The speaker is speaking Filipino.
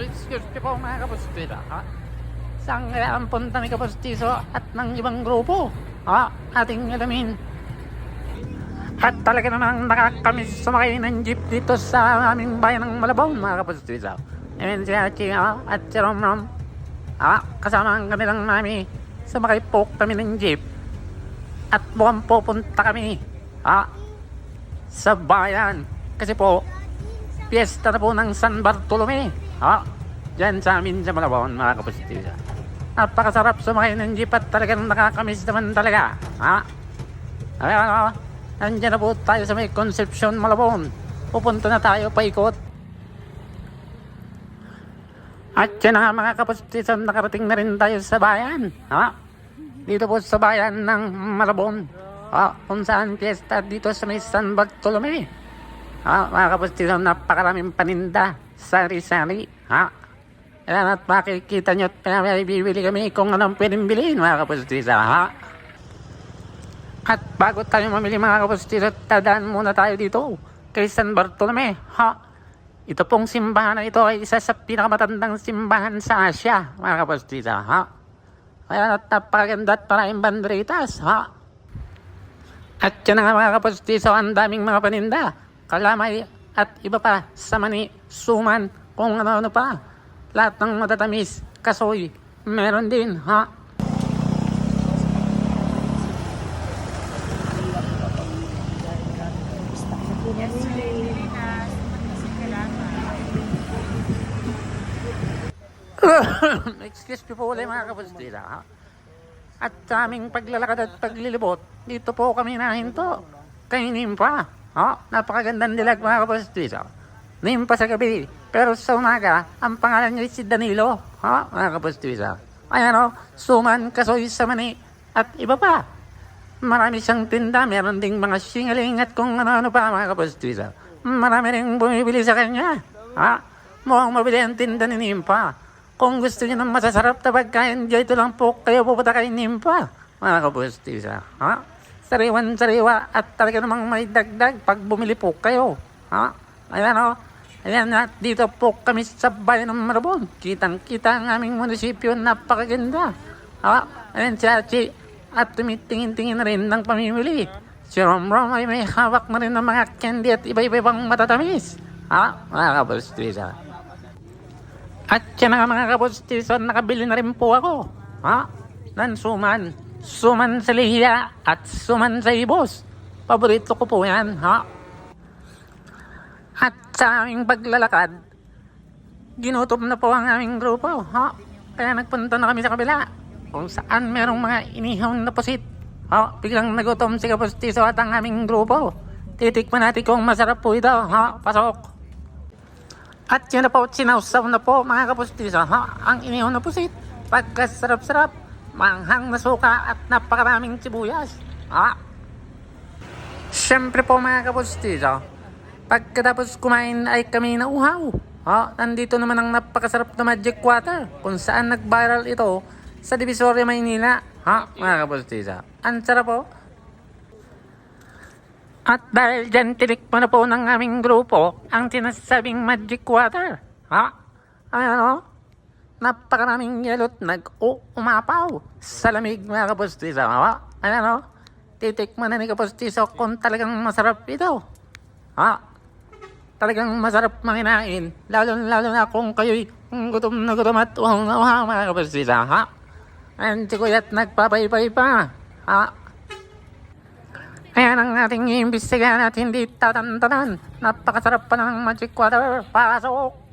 Excuse me po mga kapustira. Ha? Saan kaya ang punta ni Kapustiso at ng ibang grupo? Ha? Ating alamin. At talaga namang nakakamiss sumakay ng jeep dito sa aming bayan ng Malabon mga kapustiso. Ayan si Hachi ha? at si Romrom. Ha? Kasama ang kanilang mami. Sumakay po kami ng jeep. At mukhang pupunta kami. Ha? Sa bayan. Kasi po, piyesta na po ng San Bartolome. Ha? Diyan sa amin sa Malabon, mga kapatid. Napakasarap sumakay ng jeep at talagang nakakamiss naman talaga. Ha? Ay, ano? Nandiyan na po tayo sa may Concepcion, Malabon. Pupunta na tayo paikot. At yan na nga mga kapatid, nakarating na rin tayo sa bayan. Ha? Dito po sa bayan ng Malabon. Ha? Kung saan piyesta dito sa may San Bartolome. Ha? Mga kapatid, napakaraming paninda. Sari-sari. Ha? Ayan at makikita nyo at bibili kami kung anong pwedeng bilhin mga kapatid. Ha? At bago tayo mamili mga kapatid, tadaan muna tayo dito kay San Bartolome. Ha? Ito pong simbahan na ito ay isa sa pinakamatandang simbahan sa Asia, mga kapatid. Ha? At napakaganda at maraming banderitas. Ha? At yan nga mga kapatid, ang daming mga paninda, kalamay at iba pa sa mani, suman, kung ano-ano pa. Lahat ng matatamis, kasoy, meron din. Ha? Excuse me po ulit mga kapatid. Ha? At aming paglalakad at paglilibot, dito po kami nahinto. Kay Nimpa. Ha? Napakagandang dilag mga kapatid. Ha? Nimpa sa gabi. Pero sa umaga, ang pangalan niya si Danilo. Ha? Mga kapatid. Ha? Ayan o, suman, kasoy sa at iba pa. Marami siyang tinda, meron ding mga singaling at kung ano-ano pa mga kapatid. Ha? Marami rin bumibili sa kanya. Ha? Mukhang mabili ang tinda ni Nimpa. Kung gusto niyo ng masasarap na pagkain, dito lang po kayo pupunta kay Nimpa. Mga kapustisa. Ha? Sariwan-sariwa at talaga namang may dagdag pag bumili po kayo. Ha? Ayan o. Ayan at dito po kami sa bayan ng Marabon. Kitang-kita ang aming munisipyo. Napakaganda. Ha? Ayan si Archie. At tumitingin-tingin na rin ng pamimili. Si Romrom ay may hawak na rin ng mga candy at iba-iba pang matatamis. Ha? Mga kapustisa. At yan nga mga kapostison, nakabili na rin po ako. Ha? Ng suman. Sa at suman sa ibos. Paborito ko po yan, ha? At sa aming paglalakad, ginutom na po ang aming grupo, ha? Kaya nagpunta na kami sa kabila. Kung saan merong mga inihaw na pusit. Ha? Biglang nagutom si Kapostiso at ang aming grupo. Titikman natin kung masarap po ito, ha? Pasok. At yun na po, sinawsaw na po mga kapustiso, ha? Ang inihaw na pusit. Pagkasarap-sarap, manghang na suka at napakaraming sibuyas. Ha? Siyempre po mga kapustiso, pagkatapos kumain ay kami na uhaw. Ha? Nandito naman ang napakasarap na magic water kung saan nag-viral ito sa Divisoria, Maynila. Ha? Mga kapustiso. Ang sarap po. At dahil dyan, tinikman na po ng aming grupo ang tinasabing magic water. Ha? Ano? Napakaraming yelot nag-umapaw sa lamig mga kapustiso. Ha? Ano? Titikman na ni kapustiso kung talagang masarap ito. Ha? Talagang masarap manginain. Lalo lalo na kung kayo'y gutom na gutom at uhang na uhang mga kapustiso. Ha? Ayan si Kuya't nagpapaybay pa. Ha? Ayan ang ating iimbestigahan at hindi tatantanan. Napakasarap pa ng magic water. Pasok!